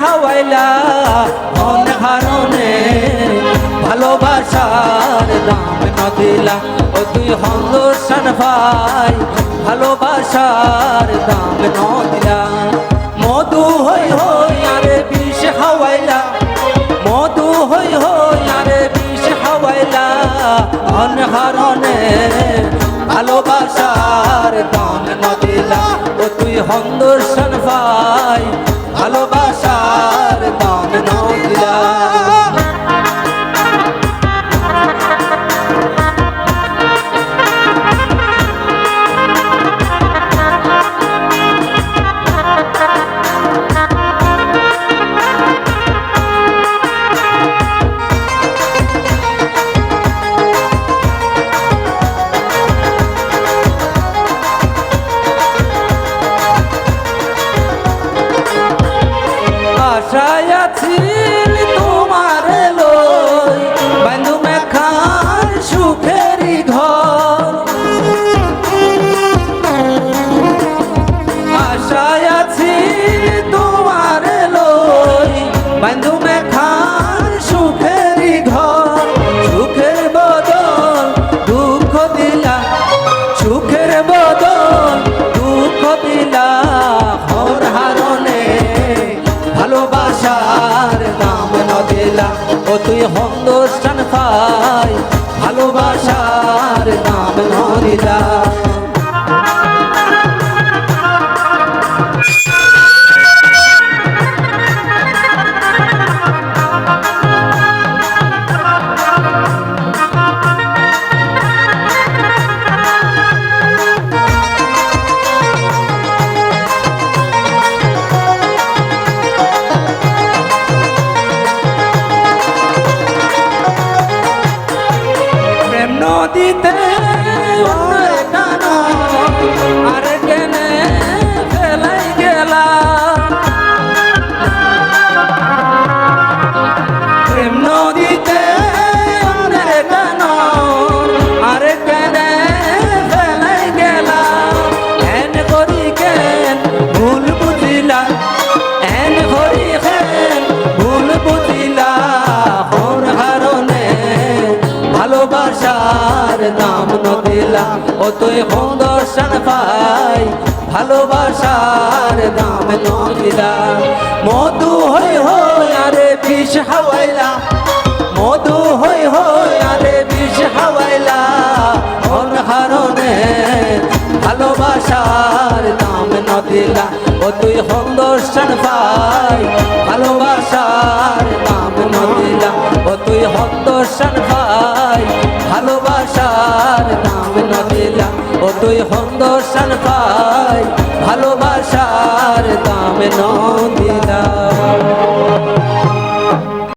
খাওয়াইলা, মন হারণে ভালোবাসার দাম নদিলা। ও তুই হন্দোসান ভাই, ভালোবাসার দাম নদিলা। মধু হই হই, আরে বিষ খাওয়াইলা। মধু হই হই, আরে বিষ খাওয়াইলা। অনহারণে ভালোবাসার দাম নদিলা। ও তুই হন্দোসান লই বন্ধু মেখার সুখেরই ঘর, সুখের বদল, দুঃখ দিলা। সুখের বদল, দুঃখ দিলা। হর হারণে ভালোবাসার দাম ও তুই হন্দোস্তান পাই, ভালোবাসার দাম প্রেম দাম নদিলা ও তুই সুন্দর পাই, ভালোবাসার দাম নদিলা মধু হই হই আরে বিষ হাওয়াইলা, মধু হই হই আরে বিষ হাওয়াইলা অন হারণে ভালোবাসার দাম নদিলা ও তুই সুন্দর পাই, ভালোবাসার দাম নদিলা ও তুই সুন্দর পাই। ও হন্দ সুন্দর পাই ভালোবাসার দাম নদিলা